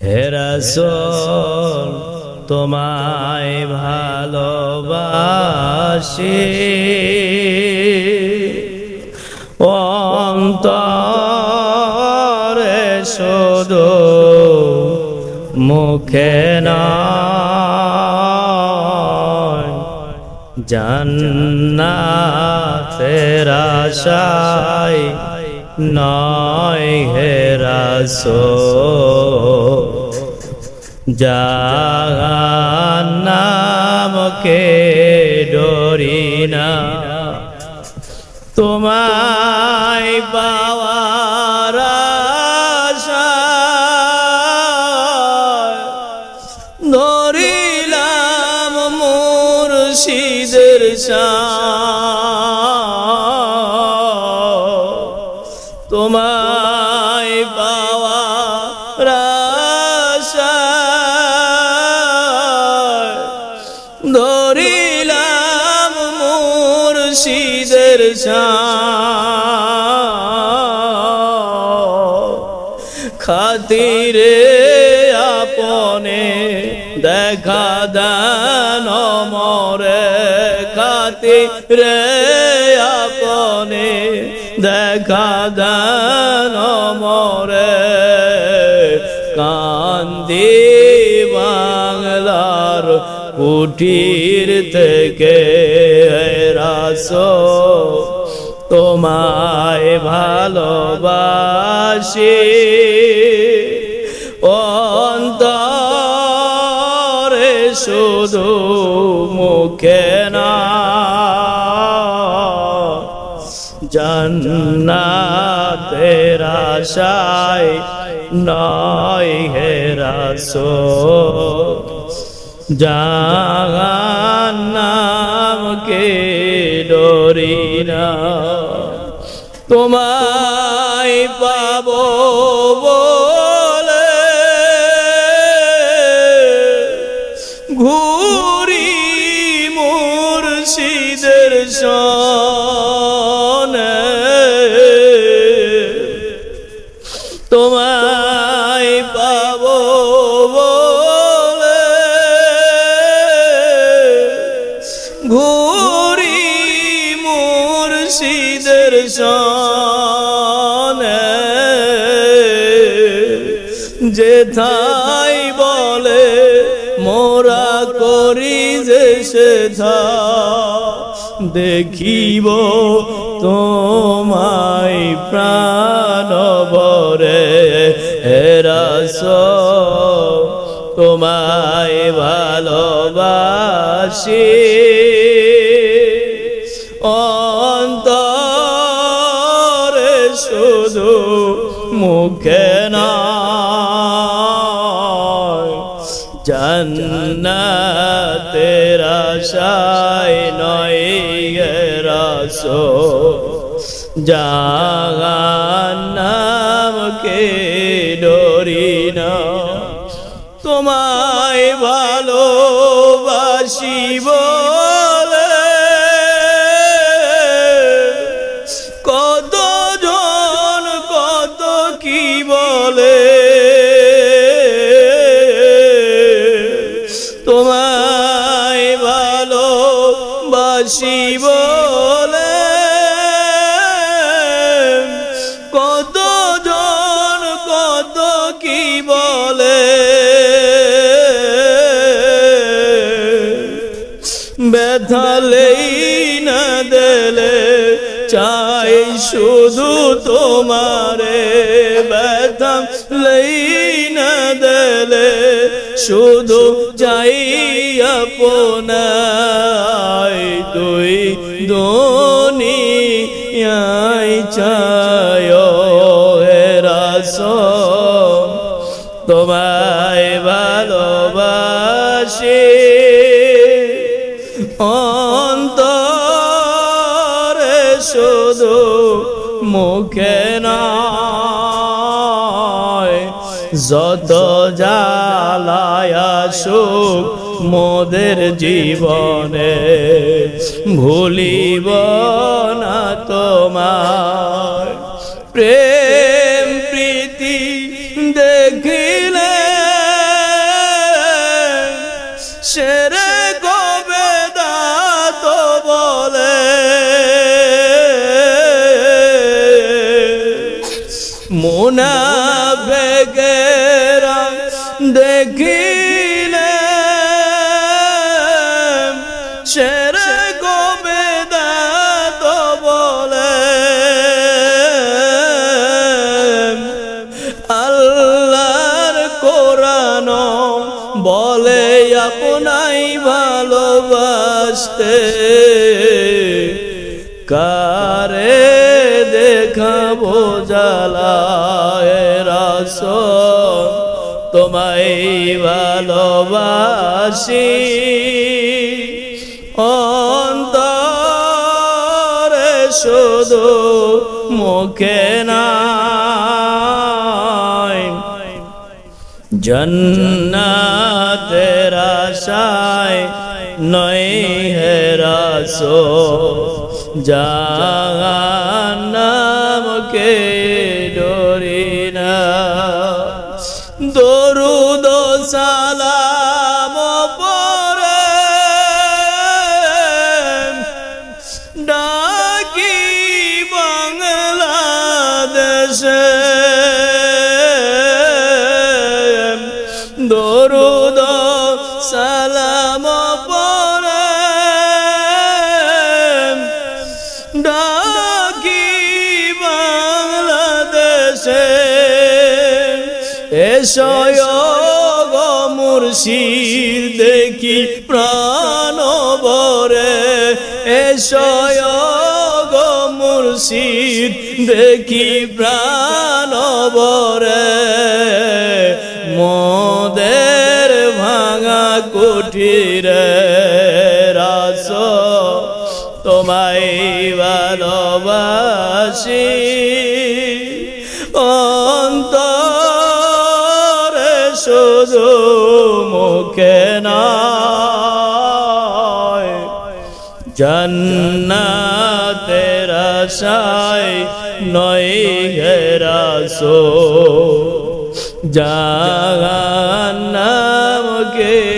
হেরাসল তোমায় ভালোবাসি। অন্তরে শুধু মুখে নয় জান্নাতের আশায় নয় হেরাসো জাহান্নামকে ডরি না। তোমায় পাওয়ার ধরিলাম মুর্শিদের তোমায় খাতিরে আপনে দেখা দান মরে খাতিরে আপনে দেখা দান মরে কান্দি বাংলার কুটির থেকে রাসো তোমায় ভালোবাসি। অন্তরে শুধু মুখে না জন্নাতের আশায় নয় হেরাসো জাহান্নামকে ডরি না। তোমায় পাবো বলে ঘুরি মুর্শিদের সনে। তোমায় মুর্শিদের সনে যেথাই বলে, মোরা করি যে সেথা দেখিব তোমায় প্রাণ বরে হেরাস তোমায় ভালোবাসি। শুধু মুখে না জন্নাতের আশায় নয় রাসো জাহান্নামকে ডরি বলে কত কি বলে না দেলে চাই শুধু তোমারে। ব্যথা লেই না দেলে শুধু যাই আপনায় দুই দনি চায় হেরাস তোমায় ভালোবাসি। অন্তরে শুধু মুখে যত জ্বালায় সুখ মোদের জীবনে। ভুলিব না তোমার প্রেম প্রীতি দেখিলে সেরে কবে দাত বলে। মোনা বেগেরা দেখিলে সে ভালোবাসতে কারে দেখাবো জ্বালায় রাস তোমায় ভালোবাসি। অন্তরে শুধু মুখে নাই জন্নাতের আশায় নয় হেরাসো জাহান্নামকে ডরি না। দরুদ সালাম পরে ডাকি বাংলাদেশে। দরুদ সালাম এসয় মুর্শিদ, দেখি প্রাণ বরে এসয় মুর্শিদ, দেখি প্রাণ বরে মোদের ভাঙা কুঠিরে রাস, তোমায় ভালোবাসি। মুখে নয় জন্নাতের আশায় নয় জাহান্নামকে ডরি না